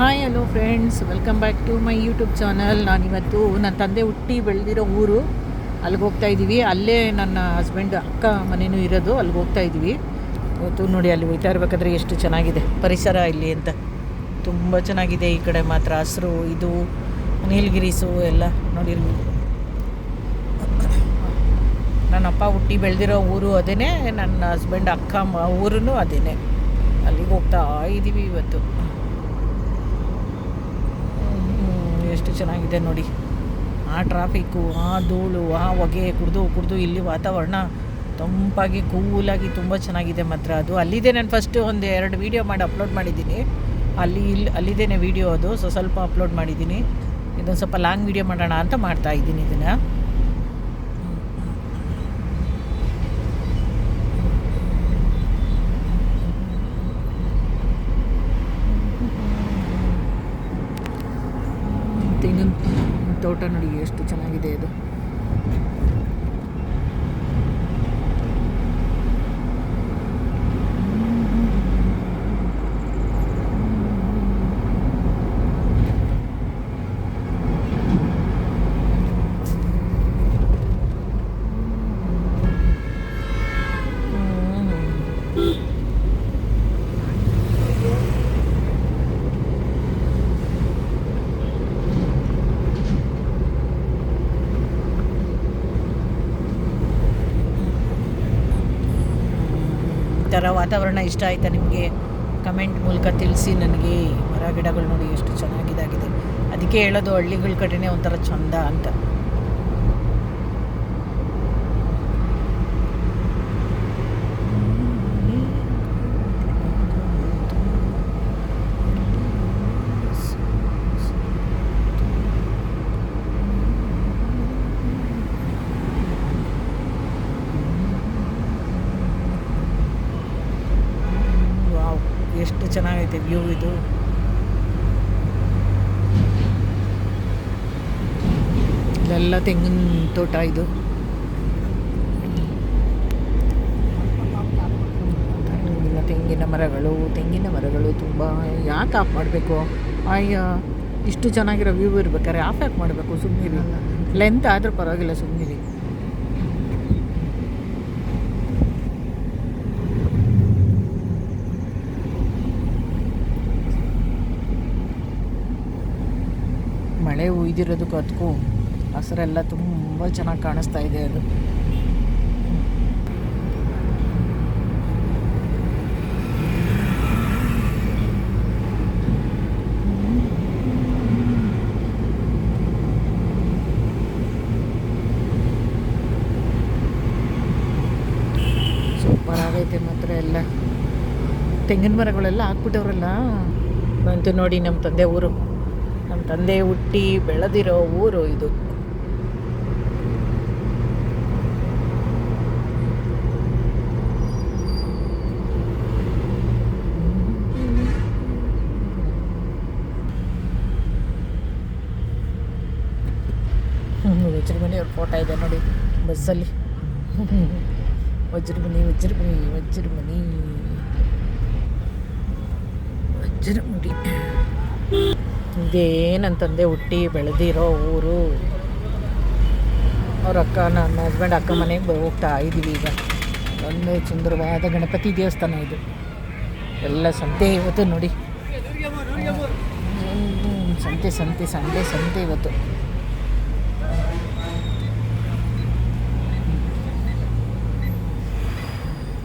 Hi hello friends welcome back to my YouTube channel ನಾನಿವತ್ತು ನನ್ನ ತಂದೆ ಹುಟ್ಟಿ ಬೆಳೆದಿರೋ ಊರು. ಅಲ್ಲಿಗೆ ಹೋಗ್ತಾ ಇದ್ದೀವಿ ಅಲ್ಲೇ ನನ್ನ ಹಸ್ಬೆಂಡ್ ಅಕ್ಕ ಮನೆಯೂ ಇರೋದು. ಅಲ್ಲಿಗೆ ಹೋಗ್ತಾ ಇದ್ದೀವಿ ಇವತ್ತು ನೋಡಿ ಅಲ್ಲಿ ಹೋಗ್ತಾ ಇರಬೇಕಾದ್ರೆ ಎಷ್ಟು ಚೆನ್ನಾಗಿದೆ. ಪರಿಸರ ಇಲ್ಲಿ ಅಂತ. ತುಂಬ ಚೆನ್ನಾಗಿದೆ ಈ ಕಡೆ ಮಾತ್ರ. ಹಸಿರು, ಇದು ನೀಲಗಿರೀಸು ಎಲ್ಲ ನೋಡಿ ನನ್ನ ಅಪ್ಪ ಹುಟ್ಟಿ ಬೆಳೆದಿರೋ ಊರು ಅದೇನೆ. ನನ್ನ ಹಸ್ಬೆಂಡ್ ಅಕ್ಕ ಊರೂ ಅದೇನೆ. ಅಲ್ಲಿಗೆ ಹೋಗ್ತಾ ಇದ್ದೀವಿ ಇವತ್ತು ಹ್ಮ್, ಎಷ್ಟು ಚೆನ್ನಾಗಿದೆ ನೋಡಿ. ಆ ಟ್ರಾಫಿಕ್ಕು ಆ ಧೂಳು, ಆ ಹೊಗೆ ಕುಡಿದು ಕುಡಿದು ಇಲ್ಲಿ ವಾತಾವರಣ ತಂಪಾಗಿ, ಕೂಲಾಗಿ ತುಂಬ ಚೆನ್ನಾಗಿದೆ ಮಾತ್ರ ಅದು. ಅಲ್ಲಿದೆ ನಾನು ಫಸ್ಟು ಒಂದು ಎರಡು ವೀಡಿಯೋ ಮಾಡಿ ಅಪ್ಲೋಡ್ ಮಾಡಿದ್ದೀನಿ. ಅಲ್ಲಿ ಇಲ್ಲಿ ಅಲ್ಲಿದ್ದೇನೆ ವೀಡಿಯೋ ಅದು. ಸೊ, ಸ್ವಲ್ಪ ಅಪ್ಲೋಡ್ ಮಾಡಿದ್ದೀನಿ. ಇದೊಂದು ಸ್ವಲ್ಪ ಲಾಂಗ್ ವೀಡಿಯೋ ಮಾಡೋಣ ಅಂತ ಮಾಡ್ತಾ ಇದ್ದೀನಿ ಇದನ್ನು ತೆಂಗಿನ ತೋಟ ನೋಡಿ ಎಷ್ಟು ಚೆನ್ನಾಗಿದೆ ಇದು ಈ ಥರ ವಾತಾವರಣ ಇಷ್ಟ ಆಯಿತಾ ನಿಮಗೆ? ಕಮೆಂಟ್ ಮೂಲಕ ತಿಳಿಸಿ ನನಗೆ ಮರ ಗಿಡಗಳು ನೋಡಿ ಎಷ್ಟು ಚೆನ್ನಾಗಿದಾಗಿದೆ. ಅದಕ್ಕೆ ಹೇಳೋದು ಹಳ್ಳಿಗಳ ಕಡೆನೇ ಒಂಥರ ಚಂದ ಅಂತ ವಾವ್ ಎಷ್ಟು ಚೆನ್ನಾಗೈತೆ ವ್ಯೂ ಇದು. ಇಲ್ಲೆಲ್ಲ ತೆಂಗಿನ ತೋಟ ಇದು. ತೆಂಗಿನ ಮರಗಳು ತೆಂಗಿನ ಮರಗಳು ತುಂಬ ಯಾಕೆ ಆಫ್ ಮಾಡಬೇಕು? ಅಯ್ಯ ಇಷ್ಟು ಚೆನ್ನಾಗಿರೋ ವ್ಯೂ ಇರ್ಬೇಕಾದ್ರೆ ಆಫ್ ಯಾಕೆ ಮಾಡಬೇಕು ಸುಮ್ಮನೆ ಲೆಂತ್ ಆದರೂ ಪರವಾಗಿಲ್ಲ ಸುಮ್ಮನಿರಿ ಮಳೆ ಉಯ್ದಿರೋದಕ್ಕೂ ಅದಕ್ಕೂ ಹಸಿರೆಲ್ಲ ತುಂಬ ಚೆನ್ನಾಗಿ ಕಾಣಿಸ್ತಾ ಇದೆ ಅದು. ಸೂಪರ್ ಆಗೈತೆ ಮಾತ್ರ ಎಲ್ಲ. ತೆಂಗಿನ ಮರಗಳೆಲ್ಲ ಹಾಕ್ಬಿಟ್ಟವ್ರಲ್ಲ. ಬಂತು ನೋಡಿ ನಮ್ಮ ತಂದೆ ಊರು. ನಮ್ಮ ತಂದೆ ಹುಟ್ಟಿ ಬೆಳೆದಿರೋ ಊರು ಇದು. ವಜ್ರಮಣಿ ಅವ್ರ ಫೋಟೋ ಇದೆ ನೋಡಿ, ಬಸ್ಸಲ್ಲಿ. ವಜ್ರಮಣಿ ವಜ್ರಮಣಿ ವಜ್ರಮಣಿ ವಜ್ರಮುಡಿ ಇದೇ ನನ್ನ ತಂದೆ ಹುಟ್ಟಿ ಬೆಳೆದಿರೋ ಊರು. ಅವ್ರ ಅಕ್ಕ, ನನ್ನ ಹಸ್ಬೆಂಡ್ ಅಕ್ಕ ಮನೆಗೆ ಹೋಗ್ತಾ ಇದ್ದೀವಿ ಈಗ. ಒಂದು ಸುಂದರವಾದ ಗಣಪತಿ ದೇವಸ್ಥಾನ ಇದು. ಎಲ್ಲ ಸಂತೆ ಇವತ್ತು ನೋಡಿ. ಸಂತೆ ಸಂತೆ ಸಂತೆ ಸಂತೆ ಇವತ್ತು.